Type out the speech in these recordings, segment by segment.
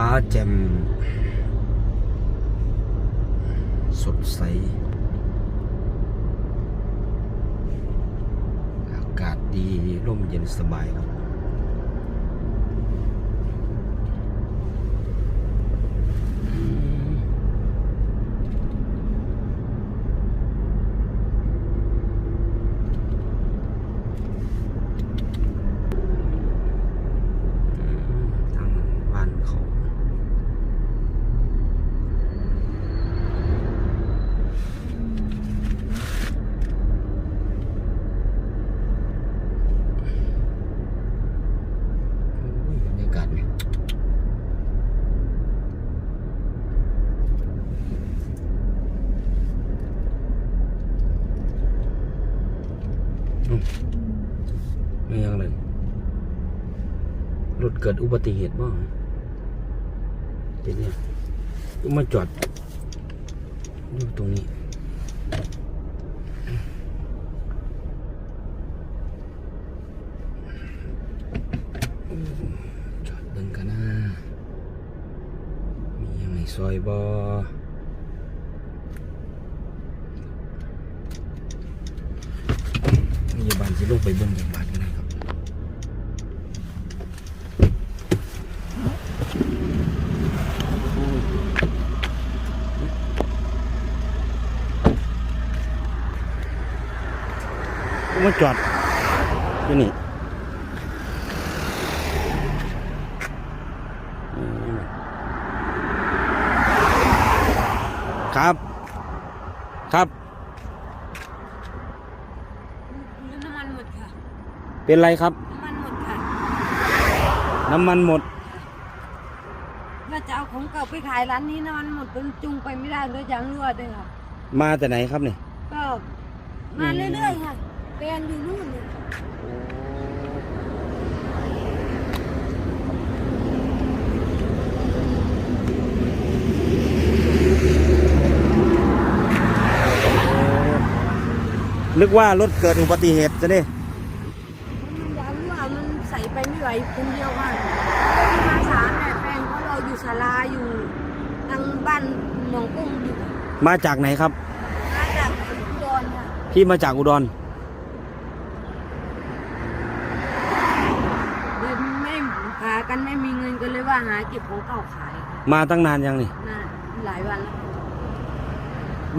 ฟ้าแจ่มสดใส อากาศดีร่มเย็นสบายครับ อืมอืมทางบ้านเขา โอ้ยบรรยากาศเนี่ยอืมไม่ยังเลย รถเกิ ดอุบัติเหตุบ้างเป็นเนี่ยมาจอดอยู่ตรงนี้จอดเบิ่งกันนะมียังไงซอยบอพยาบาลสิลงไปเบิ่งจังหวัดกันนะครับ มาจอดที่นี่ครับ ครับน้ำมันหมดค่ะ เป็นไรครับ น้ำมันหมดค่ะ น้ำมันหมดว่าจะเอาของเก่าไปขายร้านนี้น้ำมันหมดจนจุงไปไม่ได้เลยยางรั่วด้วยค่ะ มาแต่ไหนครับเนี่ยก็มาเรื่อยๆค่ะแฟ นอยู่นู่นเนี่ยนึกว่ารถเกิดอุบัติเหตุจะได้มันยางรั่วมันใส่ไปไม่ไหวคนเดียวค่ะมาสามแต่แฟนเขารออยู่ศาลาอยู่ทางบ้านหนองกุ้งอยู่ค่ะมาจากไหนครับ มาจากอุดรค่ะ พี่มาจากอุดร เลยไม่หากันไม่มีเงินก็เลย ว่าหาเก็บของเก่าขายค่ะมาตั้งนานยังนี่น่าหลายวันแล้ว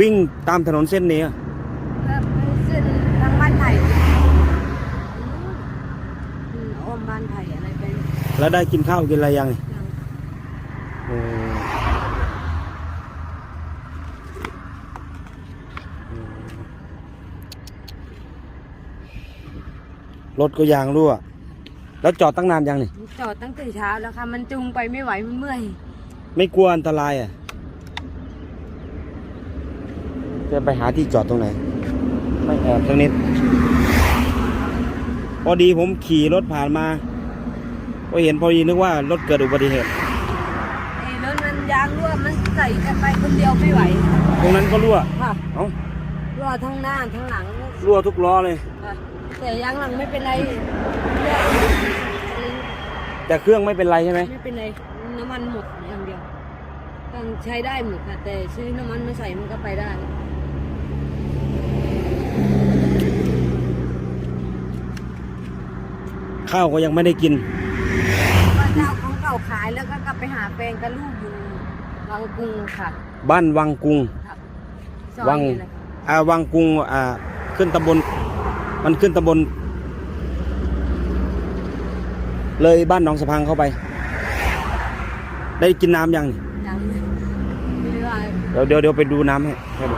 วิ่งตามถนนเส้นนี้อะแล้วเส้นทางบ้านไผ่อืมอ้อมบ้านไผ่อะไรไปแล้วได้กินข้าวกินอะไรยังนี่ยังโอ้รถก็ยางรั่ว แล้วจอดตั้งนานยังนี่ จอดตั้งแต่เช้าแล้วค่ะ มันจุงไปไม่ไหวมันเมื่อย ไม่กลัวอันตรายอะ จะไปหาที่จอดตรงไหน ไม่แอบสักนิด พอดีผมขี่รถผ่านมาก็เห็นพอดีนึกว่ารถเกิดอุบัติเหตุไอ้รถมันยางรั่วมันใส่กันไปคนเดียวไม่ไหว ตรงนั้นก็รั่วค่ะเอ้ารั่วทั้งหน้าทั้งหลังรั่วทุกล้อเลย ค่ะ แต่ยางหลังไม่เป็นไรแต่เครื่องไม่เป็นไรใช่ไหมไม่เป็นไรน้ำมันหมดอย่างเดียวต้องใช้ได้หมดค่ะแต่ซื้อน้ำมันมาใส่มันก็ไปได้ข้าวก็ยังไม่ได้กินว่าจะเอาของเก่าขายแล้วก็กลับไปหาแฟนกับลูกอยู่วังกุงค่ะ บ้านวังกุงครับซอยวังนี่แหละอ่าวังกุงอ่าขึ้นตำบล มันขึ้นตำบล เลยบ้านหนองสะพังเข้าไป ได้กินน้ำยังนี่ยังไม่ได้ว่าเดี๋ยวเดี๋ยวเดี๋ยวไปดูน้ำให้ให้ดู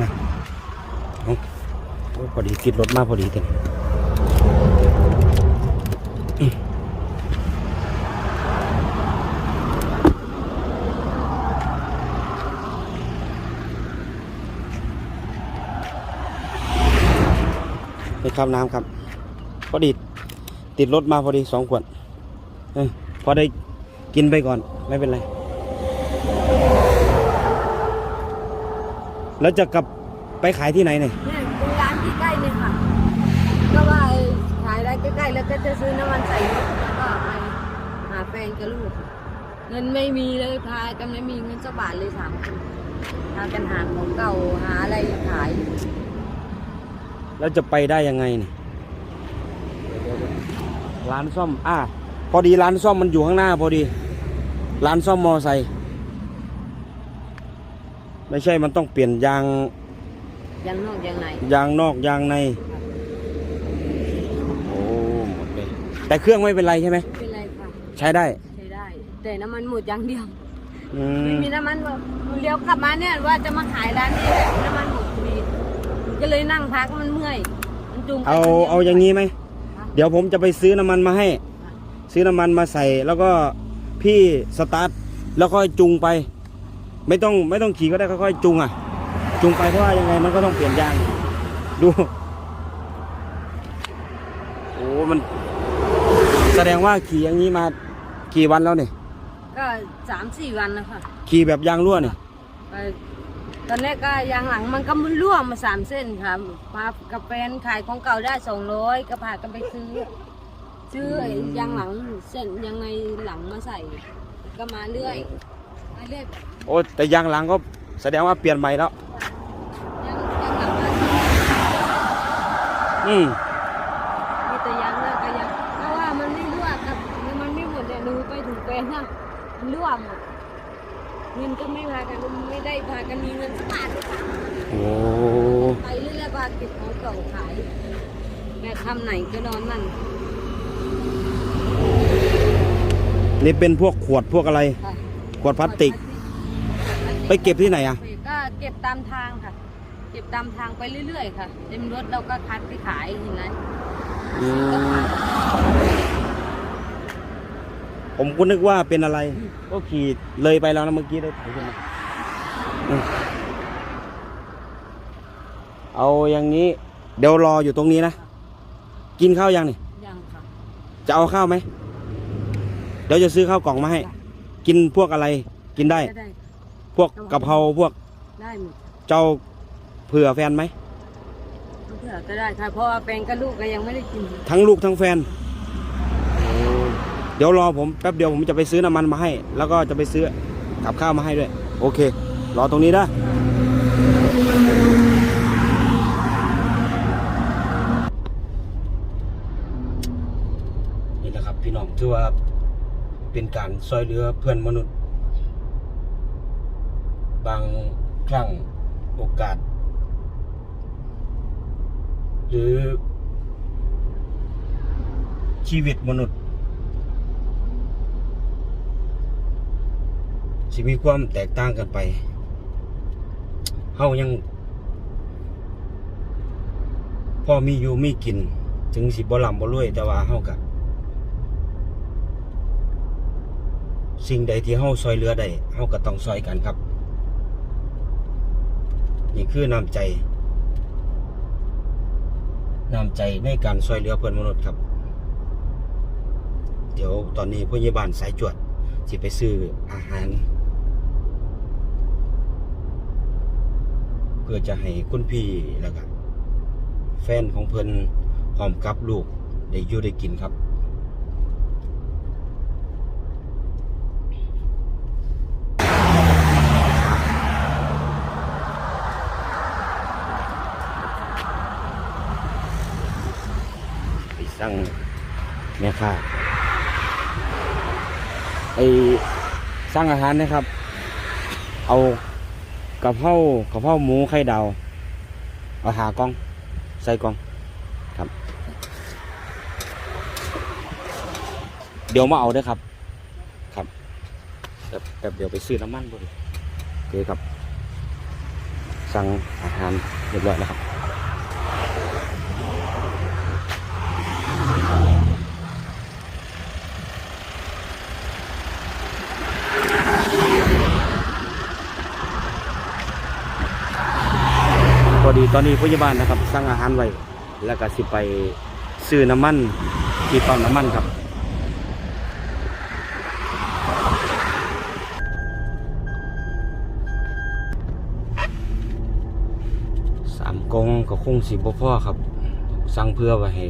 มาเอาโอ้ยพอดีติดรถมากพอดีเต็ม ไปข้าน้ำครับพอดีติดรถมาพอดีสองขวดเออพอได้กินไปก่อนไม่เป็นไร แล้วจะกลับไปขายที่ไหนเนี่ยเนี่ยเป็นร้านที่ใกล้เลยค่ะ ก็ว่าขายก็จะซื้อน้ำมันใส่รถแล้วก็ไปหาแฟนกับลูกเงินไม่มีเลยพากันไม่มีเงินสักบาทเลยสามคนพากันหาของเก่าหาอะไรขาย แล้วจะไปได้ยังไงเนี่ยร้านซ่อม อะ พอดีร้านซ่อมมันอยู่ข้างหน้า พอดี ร้านซ่อมมอไซค์ ไม่ใช่ มันต้องเปลี่ยนยางยังนอกยังใน ยางนอกยางใน โอ้ หมดเลย แต่เครื่องไม่เป็นไรใช่ไหมไม่เป็นไรค่ะ ใช้ได้ ใช้ได้ แต่น้ำมันหมดอย่างเดียวอืไม่มมีน้ำมันแบบเลี้ยวกลับมาเนี่ยว่าจะมาขายร้านนี้แหละน้ำมันหมดพอดี ก็เลยนั่งพักมันเมื่อยมันจุงไปเอาคนดียวเอาอย่างนี้ไหม เดี๋ยวผมจะไปซื้อน้ำมันมาให้ ซื้อน้ำมันมาใส่ แล้วก็พี่สตาร์ทแล้วค่อยจุงไป ไม่ต้องไม่ต้องขี่ก็ได้ค่อยๆจุงอะ จุงไปเพราะว่ายังไงมันก็ต้องเปลี่ยนยาง ดู โอ้ มัน แสดงว่าขี่อย่างนี้มากี่วันแล้วเนี่ยก็สามสี่วันแล้วค่ะขี่แบบยางรั่วเนี่ย ไป ตอนแรกก็ยางหลังมันก็มันร่วงมาสามเส้นค่ะพากับแฟนขายของเก่าได้สองร้อยก็พากันไปซื้อ ซื้อไอ้ยางหลังเส้นยางในหลังมาใส่ ก็มาเรื่อยมาเรื่อยโอ้แต่ยางหลังก็แสดงว่าเปลี่ยนใหม่แล้ว ยางยางหลังมา อืมมีแต่ยางเลิกก็ยางเพราะว่ามันไม่รั่วกับมันไม่หมดเนี่ยหนูไปถึงแฟนน่ะมันรั่วหมด เงินก็ไม่พากันไม่ได้พากันมีเงินสักบาทเลยค่ะโอ้ไปเรื่อยๆพาเก็บของเก่าขายแต่ทำไหนก็นอนนั่นนี่เป็นพวกขวดพวกอะไร ค่ะขวดพลาสติก ไปเก็บที่ไหนอะ ก็เก็บตามทางค่ะ เก็บตามทางไปเรื่อยๆค่ะเต็มรถเราก็คัดไปขายอย่างนั้นอืก็มขาย ผมก็นึกว่าเป็นอะไร ก็ขี่เลยไปแล้วนะเมื่อกี้ได้ถ่ายขึ้นมาอืมเอาอย่างนี้ เดี๋ยวรออยู่ตรงนี้นะ กินข้าวยังนี่ยังค่ะจะเอาข้าวไหมเดี๋ยวจะซื้อข้าวกล่องมาให้ กินพวกอะไร กินได้ก็ได้พวกกะเพราพวกได้หมดเจ้าเผื่อแฟนไหมเผื่อก็ได้ค่ะเพราะว่าแปลงกับลูกก็ยังไม่ได้กิน ทั้งลูกทั้งแฟน เดี๋ยวรอผมแป๊บเดียวผมจะไปซื้อน้ำมันมาให้ แล้วก็จะไปซื้อกับข้าวมาให้ด้วย โอเค รอตรงนี้นะนี่แหละครับพี่น้องถือว่าเป็นการซอยเรือเพื่อนมนุษย์ บางครั้งโอกาส หรือชีวิตมนุษย์ สิมีความแตกต่างกันไปเฮายังพ่อมีอยู่มีกิน ถึงสิบ่ลำบ่รวยแต่ว่าเฮากะสิ่งใดที่เฮาซอยเหลือได้เฮาก็ต้องซอยกันครับ นี่คือน้ำใจน้ำใจในการซอยเหลือเพื่อนมนุษย์ครับ เดี๋ยวตอนนี้พยาบาลสายจวดสิไปซื้ออาหาร พื่อจะให้คุณพี่แล้วก็แฟนของเพิ่นพร้อมกับลูกได้อยู่ได้กินครับไปสั่งแม่ค้าไอสั่งอาหารนะครับ เอา กะเพรากะเพราหมูไข่ดาว เอาหากล่อง ใส่กล่องครับ เดี๋ยวมาเอาด้อครับ ครับแบบแบบเดี๋ยวไปซื้อน้ำมันบ่ดิโอเคครับ สั่งอาหารเรียบร้อยแล้วครับ อดีตอนนี้พยาบาลนะครับสั่งอาหารไว้แล้วก็สิไปซื้อน้ำมันที่ปั๊มน้ำมันครับ สามกองก็คงสิบ่พอครับ สั่งเพื่อไว้ให้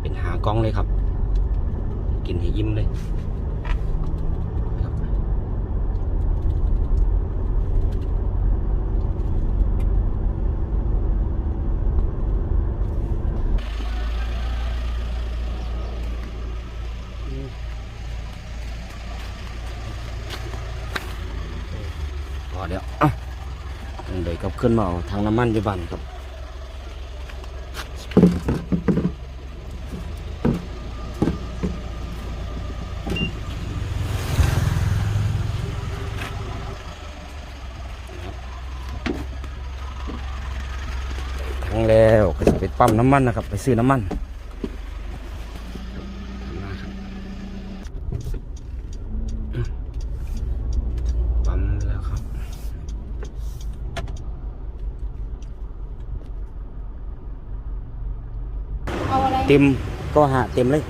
เป็นหากองเลยครับ กินให้ยิ้มเลยครับพอเดี๋ยวอะ เดี๋ยวกับขึ้นมาเอาทางน้ำมันอยู่บ้านครับทั้งแล้วก็จะไปปั๊มน้ำมันนะครับ ไปซื้อน้ำมันปั๊มแล้วครับ เต็มก็หาเต็มเลย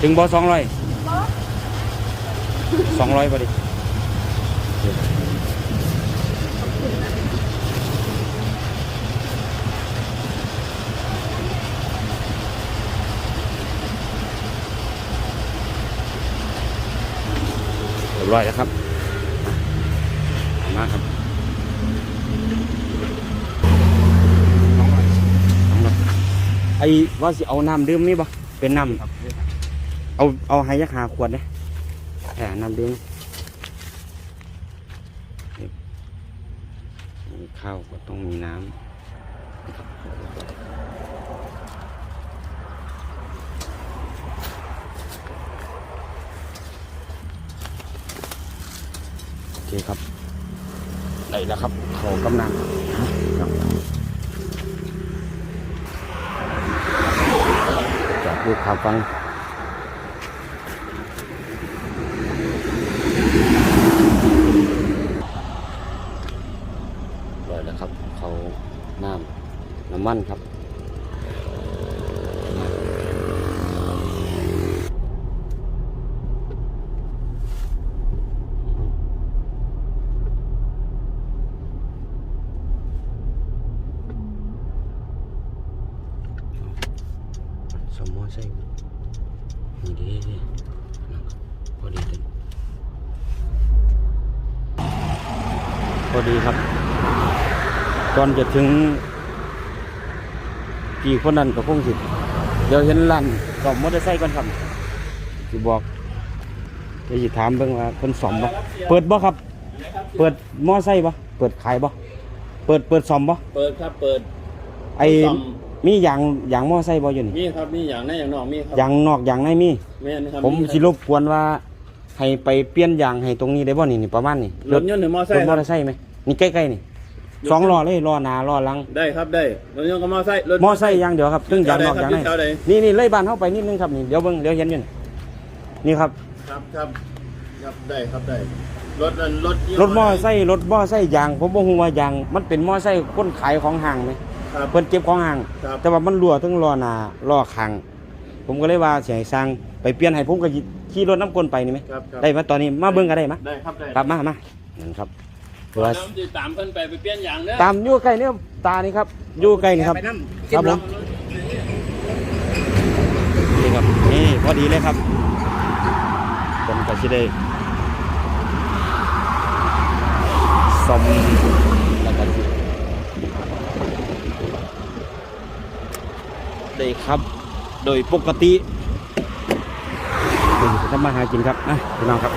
ถึงบอสองร้อยสองร้อยพอดี เรียบร้อยแล้วครับมาครับสองร้อยไอ้ว่าสิเอาน้ำดื่มนี่บ่เป็นน้ำเอาเอาให้ยักหาขวดเนี่ยแหมน้ำดื่มนี่ มีข้าก็ต้องมีน้ำโอเคครับได้แล้วครับเขากำนังจากดูข่าวฟัง เลยแล้วครับ เขาน้ำน้ำ มันครับ สมมติใช่นี่ดีดีพอดีเลยพอดีครับ ก่อนจะถึง พี่คนนั้นก็คงสิเดี๋ยวเห็นร้านซ่อมมอเตอร์ไซค์ก่อนครับสิบอกเดี๋ยวสิถามเบิ่งว่าเพิ่นซ่อมบ่เปิดบ่ครับ เปิดมอไซค์บ่เปิดขายบ่เปิดเปิดซ่อมบ่เปิดครับเปิดไอ้ซ่อมมียางยางมอไซค์บ่อยู่นี่มีครับมีอย่างในอย่างนอกมีครัยางนอกยางในมี แม่นครับผมครับสิรบกวนว่า ให้ไปเปลี่ยนยางให้ตรงนี้ได้บ่นี่นี่ประมาณนี้รถยนต์หรือมอไซรถค์มคอรับเตอร์ไซค์ไหมนี่ใกล้ๆนี่ สองล้อเลยล้อหน้าล้อหลังได้ครับได้รถยนต์กับมอไซค์รถ มอไซค์อย่างเดียวครับซึ่งยางนอกยางในแถวใด นี่นี่เลยบ้านเข้าไปนิดนึงครับนี่เดี๋ยวเบิ่งเดี๋ยวเห็นอยู่นี่นี่ครับ ครับครับครับได้ครับได้รถนั้นรถยี่รถมอไซค์รถมอไซค์ยางผมบ่ฮู้ว่ายางมันเป็นมอไซค์คนขายของห้างไหมครับ เพิ่นเก็บของห้าง ครับ แต่ว่ามันรั่วทั้งล้อหน้าล้อข้างผมก็เลยว่าสิให้สร้างไปเปลี่ยนให้ผมก็ขี่รถน้ำกลนไปนี่ไหมครับครับได้มาตอนนี้มาเบิ่งก็ได้มะได้ครับได้ ครับมามานั่นครับ ถือว่าน้ำจะตามเพิ่นไปไปเปลี่ยนอย่างเด้อตามอยู่ใกล้เนี่ยตานี่ครับอยู่ใกล้นี่ครับครับผมนี่ครับนี่พอดีเลยครับผมก็สิได้ซ่อมแล้วก็สิได้ครับ โดยปกติเป็นทำมาหากินครับนะพี่น้องครับ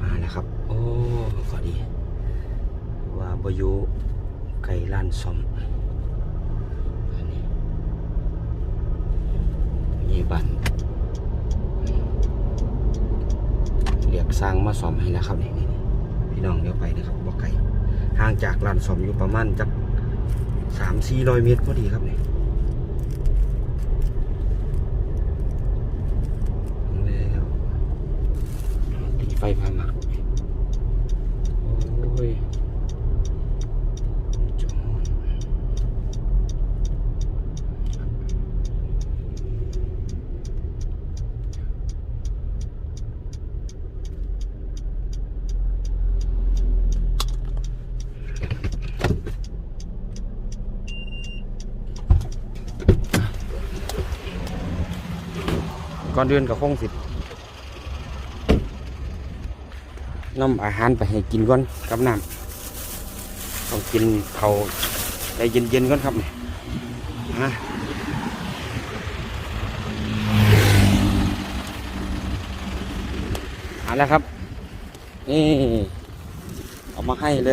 มาแล้วครับ โอ้พอดี ว่าบอยู่ สมอันนี้นี่บันเรียกสร้างมาสอมให้แล้วครับนี่นี่พี่น้องเดี๋ยวไปนะครับบอกไก่ห่างจากลานสอมอยู่ประมาณจักสามสี่ร้อยเมตรพอดีครับนี่ล้วตีไฟพามาโอ้ ก่อนเดือนกับคงสิน้ำอาหารไปให้กินก่อนกับน้ำต้องกินเขาวใจเย็นๆก่อนครับนี่ฮะเอาแล้วครับ นี่เอามาให้เล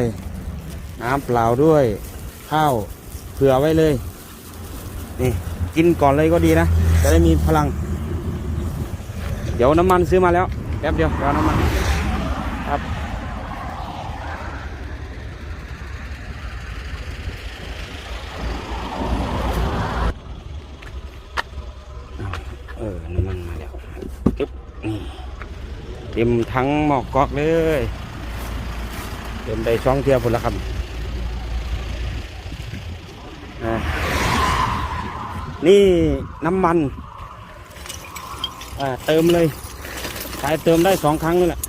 ย น้ำเปล่าด้วย ข้าวเผื่อไว้เลย นี่ กินก่อนเลยก็ดีนะ จะได้มีพลัง ดี๋ยวน้ำมันซื้อมาแล้วแป๊บเดียวเดี๋ยวเอาน้ำมันครับเออน้ำมันมาแล้วจึ๊บนี่เต็มทั้งหมอกกอกเลยเต็มได้ช่องเทียบผลละครับนี่น้ำมัน อ่าเติมเลยสายเติมได้สองครั้งนี่แหละ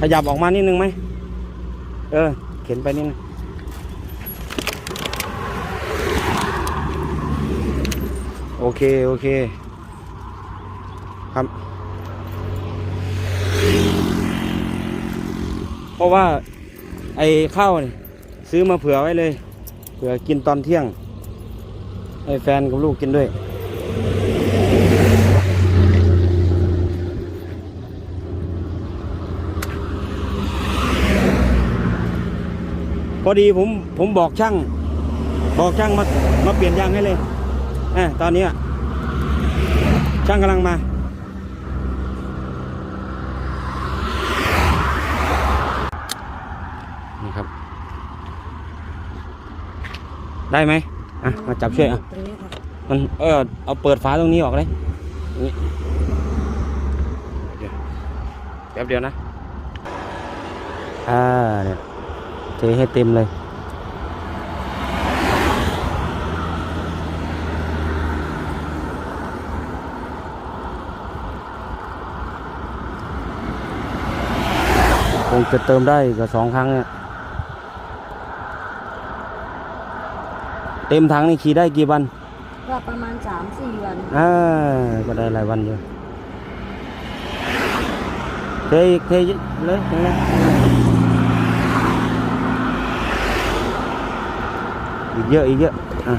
ขยับออกมานิดนึงไหมเออ เข็นไปนิดนึงโอเค โอเค ครับ เพราะว่า ไอ้ข้าวนี่ซื้อมาเผื่อไว้เลย เผื่อกินตอนเที่ยง ให้แฟนกับลูกกินด้วย พอดีผมผมบอกช่าง บอกช่างมามาเปลี่ยนยางให้เลยอ่ตอนนี้อะช่างกำลังมานี่ครับ ได้ไหมอะมาจับช่วยอะตรงนี้ค่ะมันเออเอาเปิดฝาตรงนี้ออกเลยนี่เดี๋ยวแป๊บเดียวนะ อ่าเนี่ย เทให้เต็มเลย คงจะเติมได้กับสองครั้งเนี่ยเต็มถังนี่ขี่ได้กี่วันก็ประมาณสามสี่วันอ่าก็ได้หลายวันอยู่เทอีกเทอีกเลยตรงนี้ อีกเยอะอีกเยอะอะ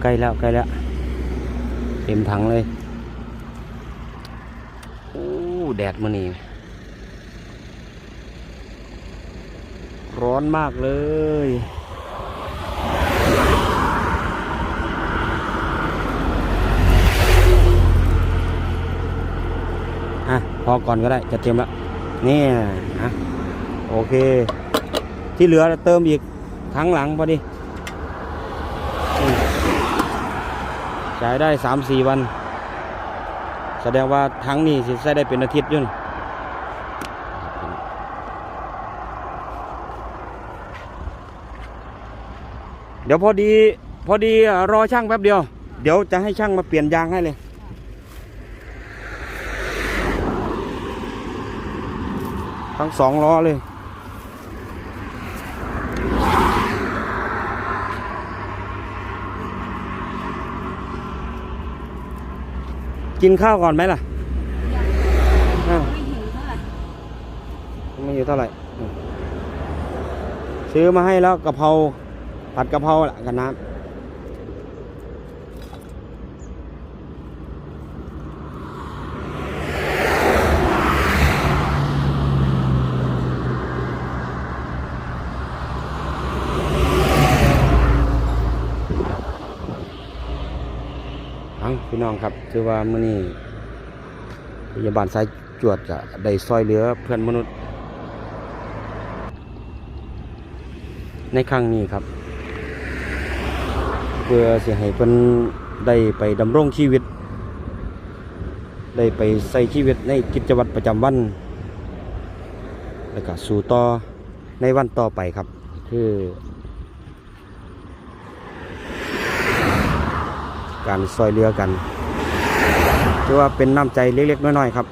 ใกล้แล้วใกล้แล้วเต็มถังเลยโอ้แดดมันนี่ร้อนมากเลย พอก่อนก็ได้จะเตรียมแล้วนี่อะโอเค ที่เหลือเติมอีกทั้งหลังพอดีจ่ายได้สามสี่วัน แสดงว่าทั้งนี้สิใช้ได้เป็นอาทิตย์ยุ่นเดี๋ยวพอดีพอดีรอช่างแป๊บเดียว เดี๋ยวจะให้ช่างมาเปลี่ยนยางให้เลย ทั้งสองล้อเลยกินข้าวก่อนไหมล่ะไม่หิวเท่าไหร่ไม่อยู่เท่าไหร่ ซื้อมาให้แล้วกะเพราผัดกะเพราละกับน้ำ องครับคือว่ามื่อนี้พยาบาลสายจวดจะได้ซอยเหลือเพื่อนมนุษย์ ในครั้งนี้ครับ เพื่อสิให้เพิ่นได้ไปดำรงชีวิต ได้ไปใส่ชีวิตในกิจวัตรประจำวัน แล้วก็สู่ต่อในวันต่อไปครับ คือการซอยเรือกัน ถือว่าเป็นน้ำใจเล็กๆน้อยๆครับ